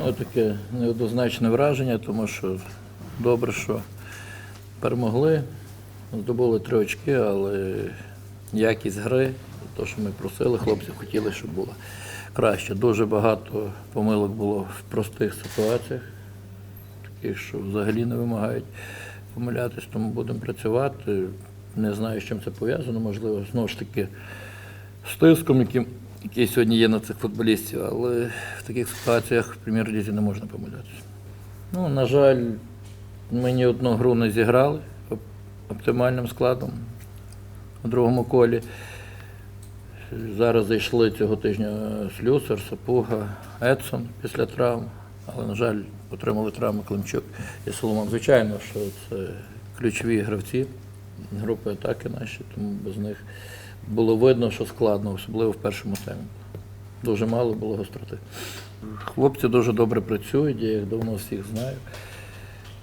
Ну, таке неоднозначне враження, тому що добре, що перемогли, здобули три очки, але якість гри, те, що ми просили, хлопці хотіли, щоб було краще. Дуже багато помилок було в простих ситуаціях, таких, що взагалі не вимагають помилятись, тому будемо працювати. Не знаю, з чим це пов'язано, можливо, знову ж таки з тиском, яким, який сьогодні є на цих футболістів, але в таких ситуаціях в прем'єр-лізі не можна помилятися. Ну, на жаль, ми ні одну гру не зіграли оптимальним складом у другому колі. Зараз зайшли цього тижня Слюсар, Сапуга, Едсон після травм, але, на жаль, отримали травми Климчук і Соломон. Звичайно, що це ключові гравці групи атаки наші, тому без них було видно, що складно, особливо в першому темі. Дуже мало було гостроти. Хлопці дуже добре працюють, я їх давно всіх знаю.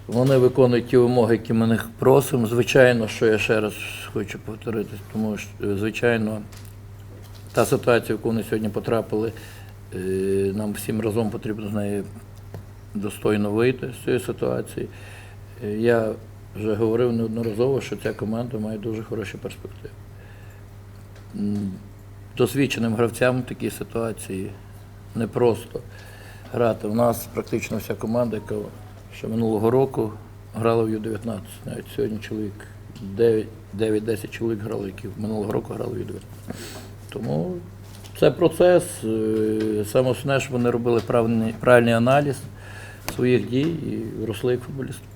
Вони виконують ті вимоги, які ми них просимо. Звичайно, що я ще раз хочу повторитись, тому що, е, звичайно, та ситуація, в яку вони сьогодні потрапили, е, нам всім разом потрібно з неї достойно вийти з цієї ситуації. Е, Я вже говорив неодноразово, що ця команда має дуже хороші перспективи. Досвідченим гравцям в такій ситуації непросто грати. У нас практично вся команда, яка ще минулого року грала в Ю-19. Навіть сьогодні чоловік 9-10 чоловік грали, які минулого року грали в Ю-19. Тому це процес. Е, Саме основне, щоб вони робили правильний, правильний аналіз своїх дій і росли як футболісти.